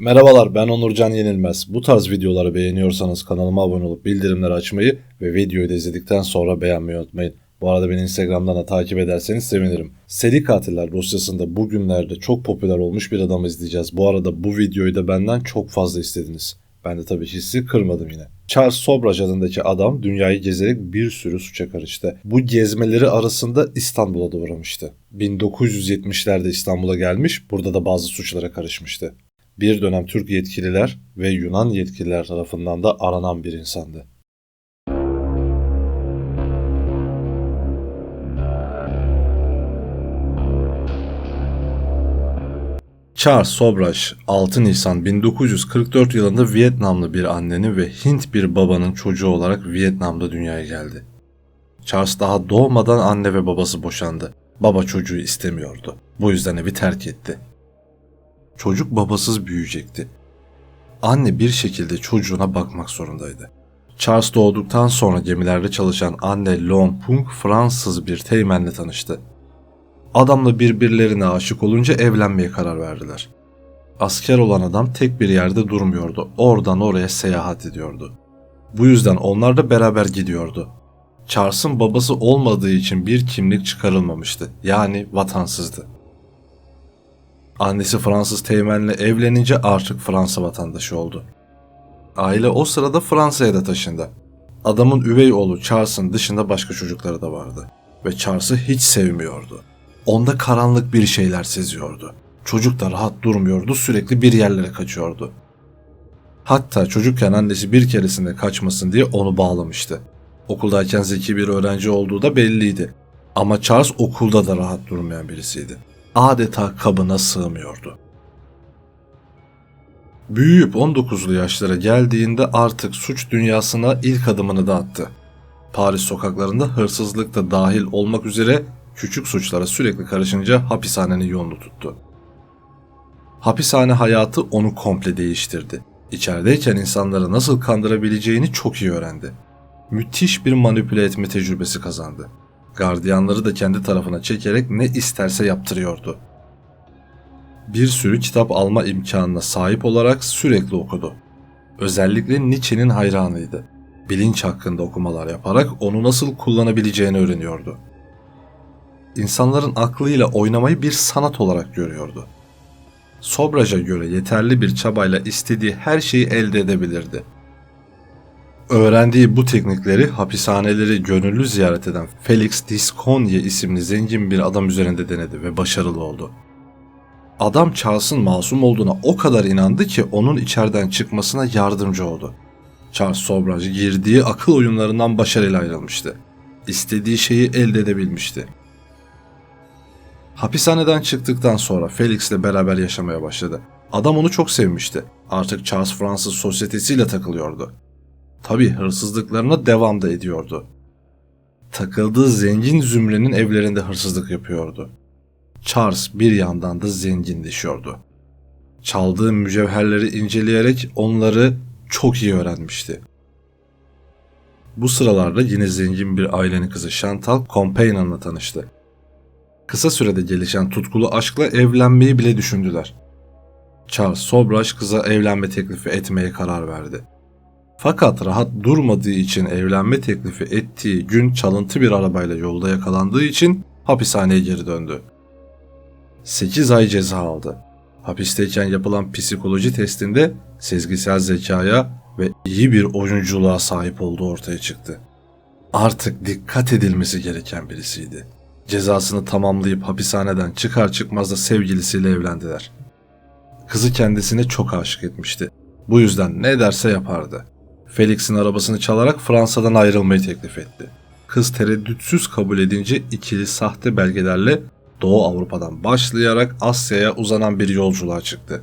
Merhabalar ben Onurcan Yenilmez. Bu tarz videoları beğeniyorsanız kanalıma abone olup bildirimleri açmayı ve videoyu da izledikten sonra beğenmeyi unutmayın. Bu arada beni Instagram'dan da takip ederseniz sevinirim. Seri Katiller dosyasında bugünlerde çok popüler olmuş bir adamı izleyeceğiz. Bu arada bu videoyu da benden çok fazla istediniz. Ben de tabii hissi kırmadım yine. Charles Sobraj adındaki adam dünyayı gezerek bir sürü suça karıştı. Bu gezmeleri arasında İstanbul'a da uğramıştı. 1970'lerde İstanbul'a gelmiş, burada da bazı suçlara karışmıştı. Bir dönem Türk yetkililer ve Yunan yetkililer tarafından da aranan bir insandı. Charles Sobraj 6 Nisan 1944 yılında Vietnamlı bir annenin ve Hint bir babanın çocuğu olarak Vietnam'da dünyaya geldi. Charles daha doğmadan anne ve babası boşandı. Baba çocuğu istemiyordu. Bu yüzden evi terk etti. Çocuk babasız büyüyecekti. Anne bir şekilde çocuğuna bakmak zorundaydı. Charles doğduktan sonra gemilerde çalışan anne Lon Pung Fransız bir teğmenle tanıştı. Adamla birbirlerine aşık olunca evlenmeye karar verdiler. Asker olan adam tek bir yerde durmuyordu. Oradan oraya seyahat ediyordu. Bu yüzden onlar da beraber gidiyordu. Charles'ın babası olmadığı için bir kimlik çıkarılmamıştı. Yani vatansızdı. Annesi Fransız teğmenle evlenince artık Fransa vatandaşı oldu. Aile o sırada Fransa'ya da taşındı. Adamın üvey oğlu Charles'ın dışında başka çocukları da vardı. Ve Charles'ı hiç sevmiyordu. Onda karanlık bir şeyler seziyordu. Çocuk da rahat durmuyordu, sürekli bir yerlere kaçıyordu. Hatta çocukken annesi bir keresinde kaçmasın diye onu bağlamıştı. Okuldayken zeki bir öğrenci olduğu da belliydi. Ama Charles okulda da rahat durmayan birisiydi. Adeta kabına sığmıyordu. Büyüyüp 19'lu yaşlara geldiğinde artık suç dünyasına ilk adımını da attı. Paris sokaklarında hırsızlık da dahil olmak üzere küçük suçlara sürekli karışınca hapishanenin yolunu tuttu. Hapishane hayatı onu komple değiştirdi. İçerideyken insanları nasıl kandırabileceğini çok iyi öğrendi. Müthiş bir manipüle etme tecrübesi kazandı. Gardiyanları da kendi tarafına çekerek ne isterse yaptırıyordu. Bir sürü kitap alma imkanına sahip olarak sürekli okudu. Özellikle Nietzsche'nin hayranıydı. Bilinç hakkında okumalar yaparak onu nasıl kullanabileceğini öğreniyordu insanların aklıyla oynamayı bir sanat olarak görüyordu. Sobraj'a göre yeterli bir çabayla istediği her şeyi elde edebilirdi. Öğrendiği bu teknikleri hapishaneleri gönüllü ziyaret eden Felix Disconye isimli zengin bir adam üzerinde denedi ve başarılı oldu. Adam Charles'ın masum olduğuna o kadar inandı ki onun içeriden çıkmasına yardımcı oldu. Charles Sobraj girdiği akıl oyunlarından başarıyla ayrılmıştı. İstediği şeyi elde edebilmişti. Hapishaneden çıktıktan sonra Felix ile beraber yaşamaya başladı. Adam onu çok sevmişti. Artık Charles Fransız sosyetesiyle takılıyordu. Tabi hırsızlıklarına devam da ediyordu. Takıldığı zengin zümrenin evlerinde hırsızlık yapıyordu. Charles bir yandan da zenginleşiyordu. Çaldığı mücevherleri inceleyerek onları çok iyi öğrenmişti. Bu sıralarda yine zengin bir ailenin kızı Chantal Compagnon'la tanıştı kısa sürede gelişen tutkulu aşkla evlenmeyi bile düşündüler. Charles Sobraj kıza evlenme teklifi etmeye karar verdi. Fakat rahat durmadığı için evlenme teklifi ettiği gün çalıntı bir arabayla yolda yakalandığı için hapishaneye geri döndü. 8 ay ceza aldı. Hapisteyken yapılan psikoloji testinde sezgisel zekaya ve iyi bir oyunculuğa sahip olduğu ortaya çıktı. Artık dikkat edilmesi gereken birisiydi. Cezasını tamamlayıp hapishaneden çıkar çıkmaz da sevgilisiyle evlendiler. Kızı kendisine çok aşık etmişti. Bu yüzden ne derse yapardı. Felix'in arabasını çalarak Fransa'dan ayrılmayı teklif etti. Kız tereddütsüz kabul edince ikili sahte belgelerle Doğu Avrupa'dan başlayarak Asya'ya uzanan bir yolculuğa çıktı.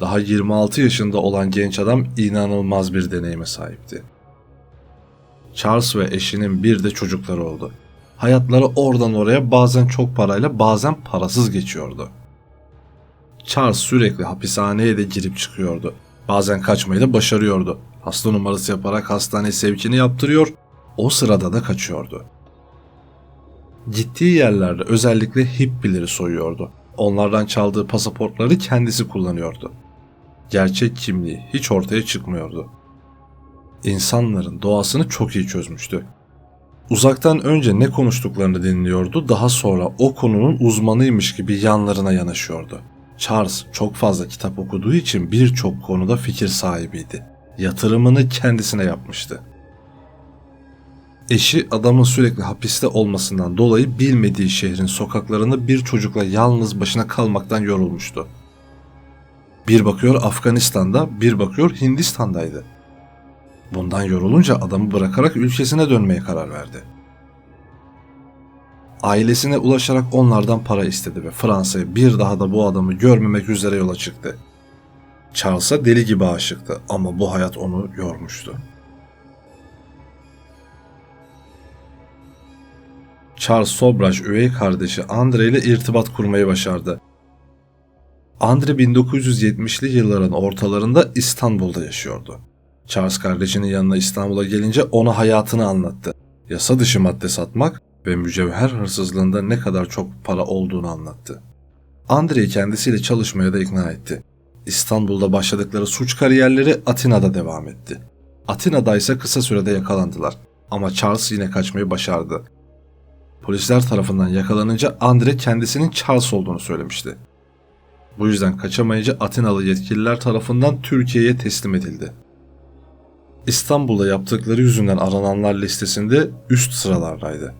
Daha 26 yaşında olan genç adam inanılmaz bir deneyime sahipti. Charles ve eşinin bir de çocukları oldu. Hayatları oradan oraya bazen çok parayla bazen parasız geçiyordu. Charles sürekli hapishaneye de girip çıkıyordu. Bazen kaçmayı da başarıyordu. Hasta numarası yaparak hastane sevkini yaptırıyor, o sırada da kaçıyordu. Gittiği yerlerde özellikle hippileri soyuyordu. Onlardan çaldığı pasaportları kendisi kullanıyordu. Gerçek kimliği hiç ortaya çıkmıyordu. İnsanların doğasını çok iyi çözmüştü. Uzaktan önce ne konuştuklarını dinliyordu, daha sonra o konunun uzmanıymış gibi yanlarına yanaşıyordu. Charles çok fazla kitap okuduğu için birçok konuda fikir sahibiydi. Yatırımını kendisine yapmıştı. Eşi adamın sürekli hapiste olmasından dolayı bilmediği şehrin sokaklarında bir çocukla yalnız başına kalmaktan yorulmuştu. Bir bakıyor Afganistan'da, bir bakıyor Hindistan'daydı. Bundan yorulunca adamı bırakarak ülkesine dönmeye karar verdi. Ailesine ulaşarak onlardan para istedi ve Fransa'ya bir daha da bu adamı görmemek üzere yola çıktı. Charles'a deli gibi aşıktı ama bu hayat onu yormuştu. Charles Sobraş üvey kardeşi Andre ile irtibat kurmayı başardı. Andre 1970'li yılların ortalarında İstanbul'da yaşıyordu. Charles kardeşinin yanına İstanbul'a gelince ona hayatını anlattı. Yasa dışı madde satmak ve mücevher hırsızlığında ne kadar çok para olduğunu anlattı. Andre'yi kendisiyle çalışmaya da ikna etti. İstanbul'da başladıkları suç kariyerleri Atina'da devam etti. Atina'da ise kısa sürede yakalandılar ama Charles yine kaçmayı başardı. Polisler tarafından yakalanınca Andre kendisinin Charles olduğunu söylemişti. Bu yüzden kaçamayınca Atinalı yetkililer tarafından Türkiye'ye teslim edildi. İstanbul'da yaptıkları yüzünden arananlar listesinde üst sıralardaydı.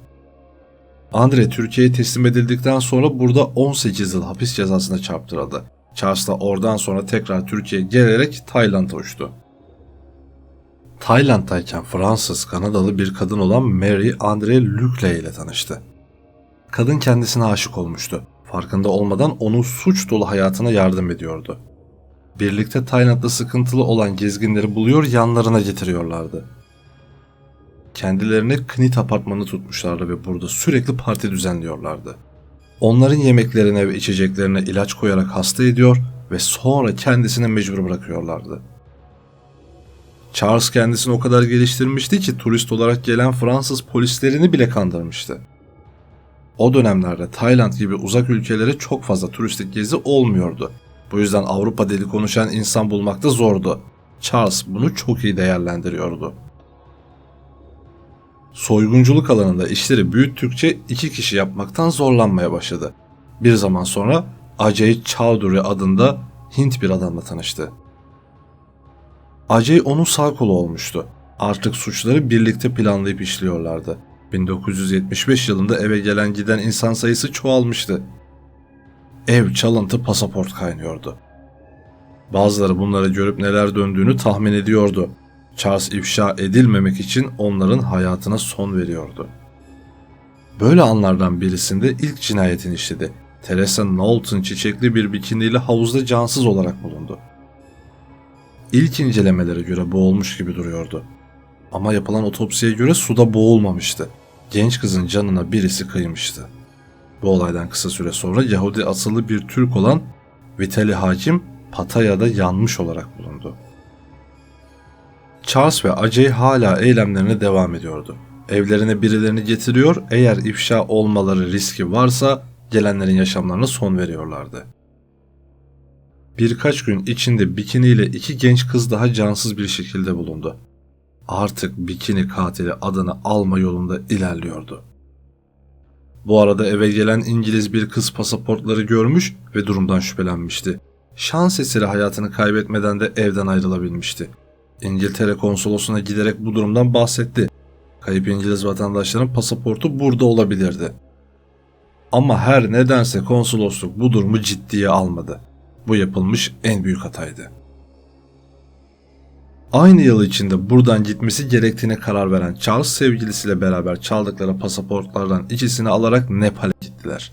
Andre Türkiye'ye teslim edildikten sonra burada 18 yıl hapis cezasına çarptırıldı. Charles da oradan sonra tekrar Türkiye'ye gelerek Tayland'a uçtu. Tayland'dayken Fransız Kanadalı bir kadın olan Mary Andre Lucley ile tanıştı. Kadın kendisine aşık olmuştu. Farkında olmadan onun suç dolu hayatına yardım ediyordu. Birlikte Tayland'da sıkıntılı olan gezginleri buluyor yanlarına getiriyorlardı. Kendilerine Knit apartmanı tutmuşlardı ve burada sürekli parti düzenliyorlardı. Onların yemeklerine ve içeceklerine ilaç koyarak hasta ediyor ve sonra kendisine mecbur bırakıyorlardı. Charles kendisini o kadar geliştirmişti ki turist olarak gelen Fransız polislerini bile kandırmıştı. O dönemlerde Tayland gibi uzak ülkelere çok fazla turistik gezi olmuyordu. Bu yüzden Avrupa dili konuşan insan bulmakta zordu. Charles bunu çok iyi değerlendiriyordu. Soygunculuk alanında işleri büyüttükçe iki kişi yapmaktan zorlanmaya başladı. Bir zaman sonra Ajay Chowdhury adında Hint bir adamla tanıştı. Ajay onun sağ kolu olmuştu. Artık suçları birlikte planlayıp işliyorlardı. 1975 yılında eve gelen giden insan sayısı çoğalmıştı. Ev çalıntı pasaport kaynıyordu. Bazıları bunları görüp neler döndüğünü tahmin ediyordu. Charles ifşa edilmemek için onların hayatına son veriyordu. Böyle anlardan birisinde ilk cinayetini işledi. Teresa Knowlton çiçekli bir bikiniyle havuzda cansız olarak bulundu. İlk incelemelere göre boğulmuş gibi duruyordu. Ama yapılan otopsiye göre suda boğulmamıştı. Genç kızın canına birisi kıymıştı. Bu olaydan kısa süre sonra Yahudi asıllı bir Türk olan Vitali Hakim Pataya'da yanmış olarak bulundu. Charles ve Ajay hala eylemlerine devam ediyordu. Evlerine birilerini getiriyor, eğer ifşa olmaları riski varsa gelenlerin yaşamlarına son veriyorlardı. Birkaç gün içinde Bikini ile iki genç kız daha cansız bir şekilde bulundu. Artık Bikini katili adını alma yolunda ilerliyordu. Bu arada eve gelen İngiliz bir kız pasaportları görmüş ve durumdan şüphelenmişti. Şans eseri hayatını kaybetmeden de evden ayrılabilmişti. İngiltere konsolosuna giderek bu durumdan bahsetti. Kayıp İngiliz vatandaşların pasaportu burada olabilirdi. Ama her nedense konsolosluk bu durumu ciddiye almadı. Bu yapılmış en büyük hataydı. Aynı yıl içinde buradan gitmesi gerektiğine karar veren Charles sevgilisiyle beraber çaldıkları pasaportlardan ikisini alarak Nepal'e gittiler.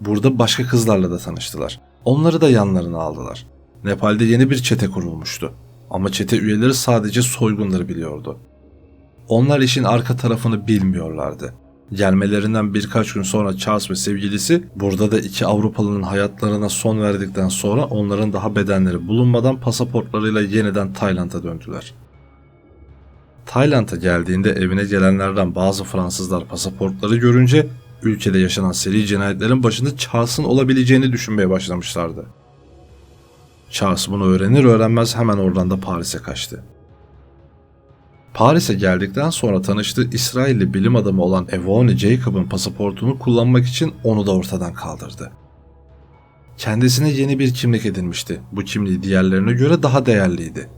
Burada başka kızlarla da tanıştılar. Onları da yanlarına aldılar. Nepal'de yeni bir çete kurulmuştu. Ama çete üyeleri sadece soygunları biliyordu. Onlar işin arka tarafını bilmiyorlardı. Gelmelerinden birkaç gün sonra Charles ve sevgilisi burada da iki Avrupalı'nın hayatlarına son verdikten sonra onların daha bedenleri bulunmadan pasaportlarıyla yeniden Tayland'a döndüler. Tayland'a geldiğinde evine gelenlerden bazı Fransızlar pasaportları görünce Ülkede yaşanan seri cinayetlerin başında Charles'ın olabileceğini düşünmeye başlamışlardı. Charles bunu öğrenir öğrenmez hemen oradan da Paris'e kaçtı. Paris'e geldikten sonra tanıştığı İsrailli bilim adamı olan Evone Jacob'ın pasaportunu kullanmak için onu da ortadan kaldırdı. Kendisine yeni bir kimlik edinmişti. Bu kimliği diğerlerine göre daha değerliydi.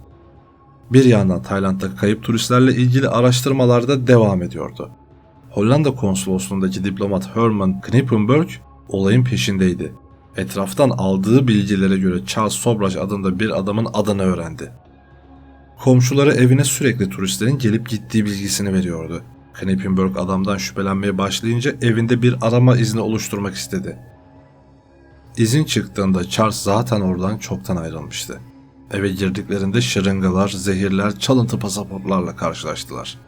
Bir yandan Tayland'da kayıp turistlerle ilgili araştırmalarda devam ediyordu. Hollanda konsolosluğundaki diplomat Herman Knippenberg olayın peşindeydi. Etraftan aldığı bilgilere göre Charles Sobraj adında bir adamın adını öğrendi. Komşuları evine sürekli turistlerin gelip gittiği bilgisini veriyordu. Knippenberg adamdan şüphelenmeye başlayınca evinde bir arama izni oluşturmak istedi. İzin çıktığında Charles zaten oradan çoktan ayrılmıştı. Eve girdiklerinde şırıngalar, zehirler, çalıntı pasaportlarla karşılaştılar.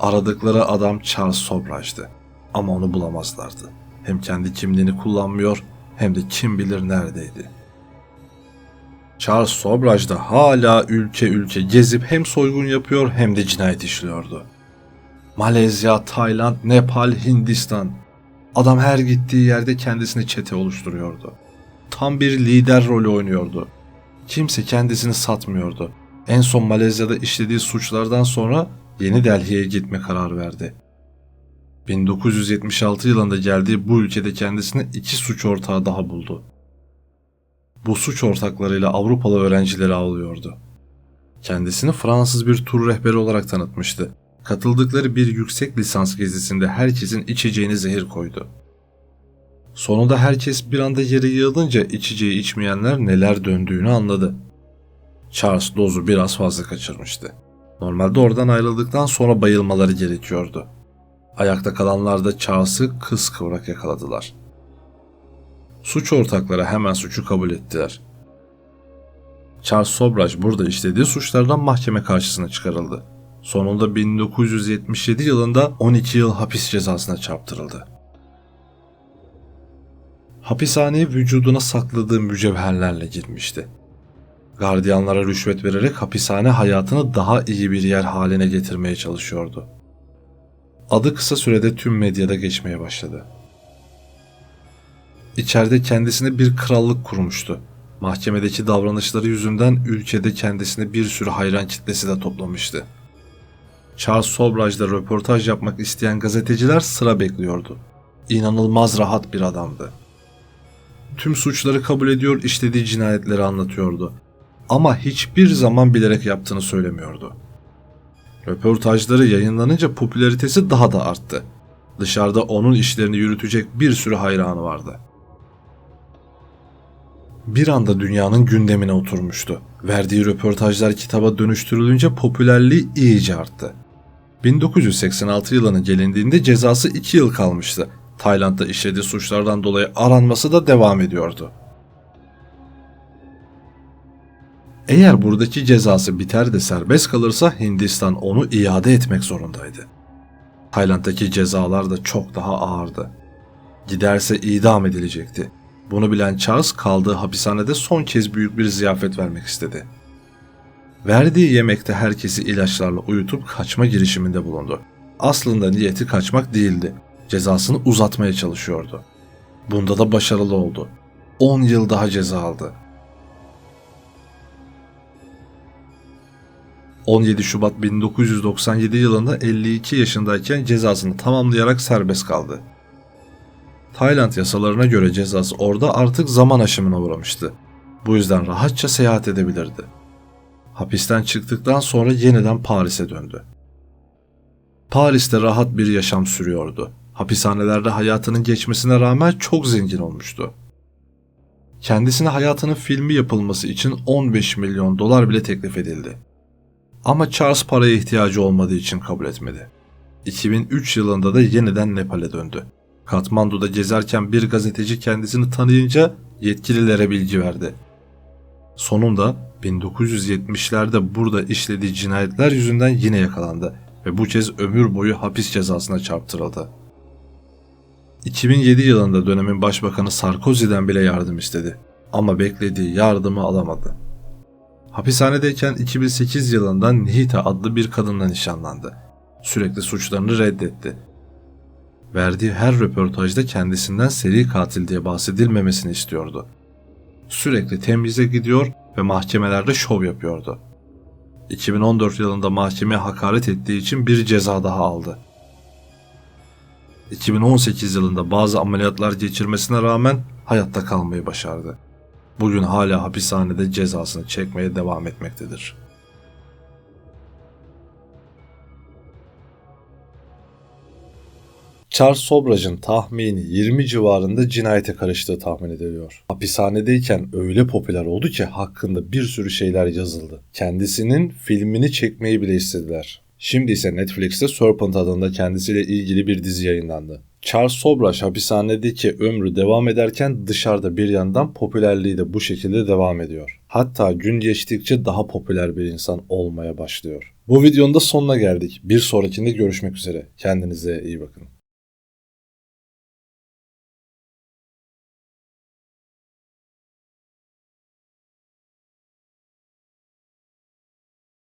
Aradıkları adam Charles Sobraj'dı ama onu bulamazlardı. Hem kendi kimliğini kullanmıyor hem de kim bilir neredeydi. Charles Sobraj da hala ülke ülke gezip hem soygun yapıyor hem de cinayet işliyordu. Malezya, Tayland, Nepal, Hindistan. Adam her gittiği yerde kendisine çete oluşturuyordu. Tam bir lider rolü oynuyordu. Kimse kendisini satmıyordu. En son Malezya'da işlediği suçlardan sonra Yeni Delhi'ye gitme kararı verdi. 1976 yılında geldiği bu ülkede kendisine iki suç ortağı daha buldu. Bu suç ortaklarıyla Avrupalı öğrencileri avlıyordu. Kendisini Fransız bir tur rehberi olarak tanıtmıştı. Katıldıkları bir yüksek lisans gezisinde herkesin içeceğini zehir koydu. Sonunda herkes bir anda yere yığılınca içeceği içmeyenler neler döndüğünü anladı. Charles dozu biraz fazla kaçırmıştı. Normalde oradan ayrıldıktan sonra bayılmaları gerekiyordu. Ayakta kalanlar da Charles'ı kıskıvrak yakaladılar. Suç ortakları hemen suçu kabul ettiler. Charles Sobraj burada işlediği suçlardan mahkeme karşısına çıkarıldı. Sonunda 1977 yılında 12 yıl hapis cezasına çarptırıldı. Hapishaneye vücuduna sakladığı mücevherlerle girmişti. Gardiyanlara rüşvet vererek hapishane hayatını daha iyi bir yer haline getirmeye çalışıyordu. Adı kısa sürede tüm medyada geçmeye başladı. İçeride kendisine bir krallık kurmuştu. Mahkemedeki davranışları yüzünden ülkede kendisine bir sürü hayran kitlesi de toplamıştı. Charles Sobraj'da röportaj yapmak isteyen gazeteciler sıra bekliyordu. İnanılmaz rahat bir adamdı. Tüm suçları kabul ediyor, işlediği cinayetleri anlatıyordu. Ama hiçbir zaman bilerek yaptığını söylemiyordu. Röportajları yayınlanınca popülaritesi daha da arttı. Dışarıda onun işlerini yürütecek bir sürü hayranı vardı. Bir anda dünyanın gündemine oturmuştu. Verdiği röportajlar kitaba dönüştürülünce popülerliği iyice arttı. 1986 yılına gelindiğinde cezası 2 yıl kalmıştı. Tayland'da işlediği suçlardan dolayı aranması da devam ediyordu. Eğer buradaki cezası biter de serbest kalırsa Hindistan onu iade etmek zorundaydı. Tayland'daki cezalar da çok daha ağırdı. Giderse idam edilecekti. Bunu bilen Charles kaldığı hapishanede son kez büyük bir ziyafet vermek istedi. Verdiği yemekte herkesi ilaçlarla uyutup kaçma girişiminde bulundu. Aslında niyeti kaçmak değildi. Cezasını uzatmaya çalışıyordu. Bunda da başarılı oldu. 10 yıl daha ceza aldı. 17 Şubat 1997 yılında 52 yaşındayken cezasını tamamlayarak serbest kaldı. Tayland yasalarına göre cezası orada artık zaman aşımına uğramıştı. Bu yüzden rahatça seyahat edebilirdi. Hapisten çıktıktan sonra yeniden Paris'e döndü. Paris'te rahat bir yaşam sürüyordu. Hapishanelerde hayatının geçmesine rağmen çok zengin olmuştu. Kendisine hayatının filmi yapılması için 15 milyon dolar bile teklif edildi. Ama Charles paraya ihtiyacı olmadığı için kabul etmedi. 2003 yılında da yeniden Nepal'e döndü. Katmandu'da gezerken bir gazeteci kendisini tanıyınca yetkililere bilgi verdi. Sonunda 1970'lerde burada işlediği cinayetler yüzünden yine yakalandı ve bu kez ömür boyu hapis cezasına çarptırıldı. 2007 yılında dönemin başbakanı Sarkozy'den bile yardım istedi ama beklediği yardımı alamadı. Hapishanedeyken 2008 yılında Nihita adlı bir kadınla nişanlandı. Sürekli suçlarını reddetti. Verdiği her röportajda kendisinden seri katil diye bahsedilmemesini istiyordu. Sürekli temyize gidiyor ve mahkemelerde şov yapıyordu. 2014 yılında mahkemeye hakaret ettiği için bir ceza daha aldı. 2018 yılında bazı ameliyatlar geçirmesine rağmen hayatta kalmayı başardı. Bugün hala hapishanede cezasını çekmeye devam etmektedir. Charles Sobraj'ın tahmini 20 civarında cinayete karıştığı tahmin ediliyor. Hapishanedeyken öyle popüler oldu ki hakkında bir sürü şeyler yazıldı. Kendisinin filmini çekmeyi bile istediler. Şimdi ise Netflix'te Serpent adında kendisiyle ilgili bir dizi yayınlandı. Charles Sobraj hapishanedeki ömrü devam ederken dışarıda bir yandan popülerliği de bu şekilde devam ediyor. Hatta gün geçtikçe daha popüler bir insan olmaya başlıyor. Bu videonun da sonuna geldik. Bir sonrakinde görüşmek üzere. Kendinize iyi bakın.